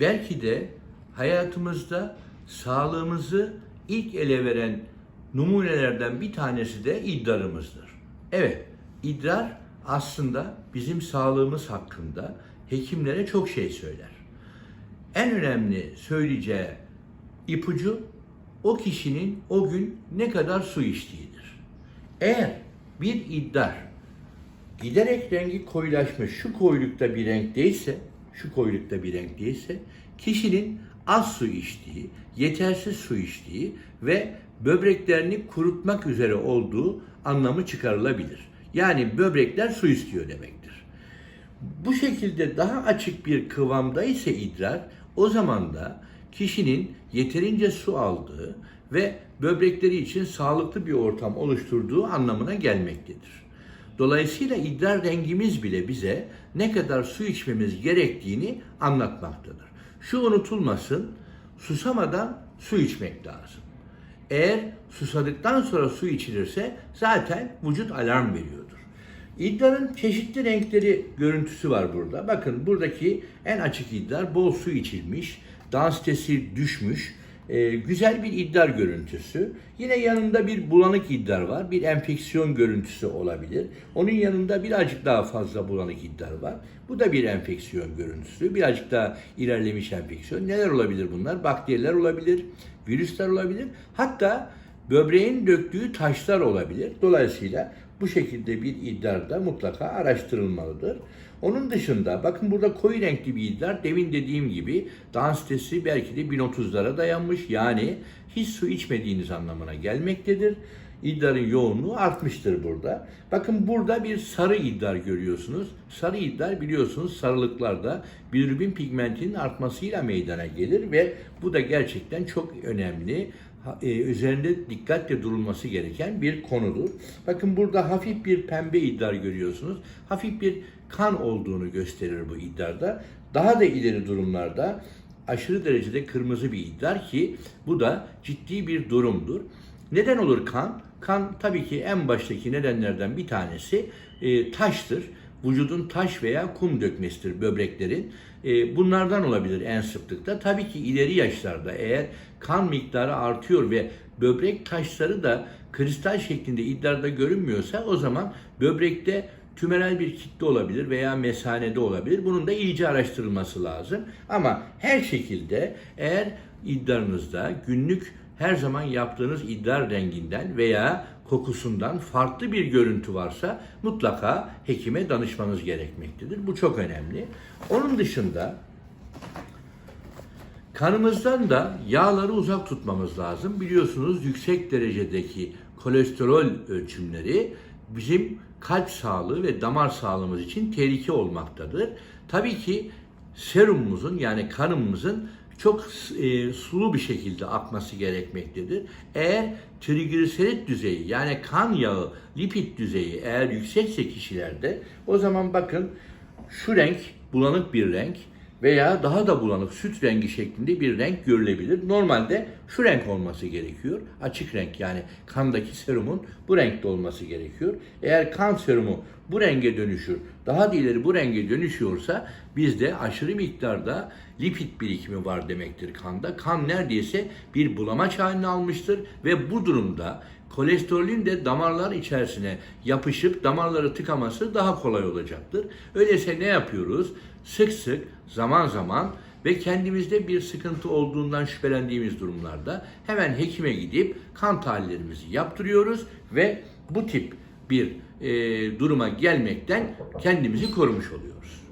belki de hayatımızda sağlığımızı ilk ele veren numunelerden bir tanesi de idrarımızdır. Evet, idrar aslında bizim sağlığımız hakkında hekimlere çok şey söyler. En önemli söyleyeceği ipucu o kişinin o gün ne kadar su içtiğidir. Eğer bir idrar giderek rengi koyulaşmış şu koyulukta bir renk değilse, şu koyulukta bir renk değilse kişinin az su içtiği, yetersiz su içtiği ve böbreklerini kurutmak üzere olduğu anlamı çıkarılabilir. Yani böbrekler su istiyor demektir. Bu şekilde daha açık bir kıvamda ise idrar o zaman da kişinin yeterince su aldığı ve böbrekleri için sağlıklı bir ortam oluşturduğu anlamına gelmektedir. Dolayısıyla idrar rengimiz bile bize ne kadar su içmemiz gerektiğini anlatmaktadır. Şu unutulmasın, susamadan su içmek lazım. Eğer susadıktan sonra su içilirse zaten vücut alarm veriyordur. İdrarın çeşitli renkleri görüntüsü var burada. Bakın buradaki en açık idrar bol su içilmiş, densitesi düşmüş, e, güzel bir idrar görüntüsü. Yine yanında bir bulanık idrar var. Bir enfeksiyon görüntüsü olabilir. Onun yanında birazcık daha fazla bulanık idrar var. Bu da bir enfeksiyon görüntüsü. Birazcık daha ilerlemiş enfeksiyon. Neler olabilir bunlar? Bakteriler olabilir, virüsler olabilir. Hatta böbreğin döktüğü taşlar olabilir. Dolayısıyla bu şekilde bir idrar da mutlaka araştırılmalıdır. Onun dışında bakın burada koyu renkli bir idrar demin dediğim gibi densitesi belki de 1030'lara dayanmış. Yani hiç su içmediğiniz anlamına gelmektedir. İdrarın yoğunluğu artmıştır burada. Bakın burada bir sarı idrar görüyorsunuz. Sarı idrar biliyorsunuz sarılıklarda bilirubin pigmentinin artmasıyla meydana gelir ve bu da gerçekten çok önemli e, üzerinde dikkatle durulması gereken bir konudur. Bakın burada hafif bir pembe idrar görüyorsunuz. Hafif bir kan olduğunu gösterir bu idrarda. Daha da ileri durumlarda aşırı derecede kırmızı bir idrar ki bu da ciddi bir durumdur. Neden olur kan? Kan tabii ki en baştaki nedenlerden bir tanesi e, taştır. Vücudun taş veya kum dökmesidir böbreklerin. E, bunlardan olabilir en sıklıkta. Tabii ki ileri yaşlarda eğer kan miktarı artıyor ve böbrek taşları da kristal şeklinde idrarda görünmüyorsa o zaman böbrekte tümeral bir kitle olabilir veya mesanede olabilir. Bunun da iyice araştırılması lazım. Ama her şekilde eğer iddianızda günlük her zaman yaptığınız idrar renginden veya kokusundan farklı bir görüntü varsa mutlaka hekime danışmanız gerekmektedir. Bu çok önemli. Onun dışında Kanımızdan da yağları uzak tutmamız lazım. Biliyorsunuz yüksek derecedeki kolesterol ölçümleri bizim kalp sağlığı ve damar sağlığımız için tehlike olmaktadır. Tabii ki serumumuzun yani kanımızın çok e, sulu bir şekilde akması gerekmektedir. Eğer trigliserit düzeyi yani kan yağı, lipid düzeyi eğer yüksekse kişilerde o zaman bakın şu renk bulanık bir renk veya daha da bulanık süt rengi şeklinde bir renk görülebilir. Normalde şu renk olması gerekiyor. Açık renk yani kandaki serumun bu renkte olması gerekiyor. Eğer kan serumu bu renge dönüşür, daha da ileri bu renge dönüşüyorsa bizde aşırı miktarda lipid birikimi var demektir kanda. Kan neredeyse bir bulamaç halini almıştır ve bu durumda kolesterolün de damarlar içerisine yapışıp damarları tıkaması daha kolay olacaktır. Öyleyse ne yapıyoruz? Sık sık zaman zaman ve kendimizde bir sıkıntı olduğundan şüphelendiğimiz durumlarda hemen hekime gidip kan tahlillerimizi yaptırıyoruz ve bu tip bir e, duruma gelmekten kendimizi korumuş oluyoruz.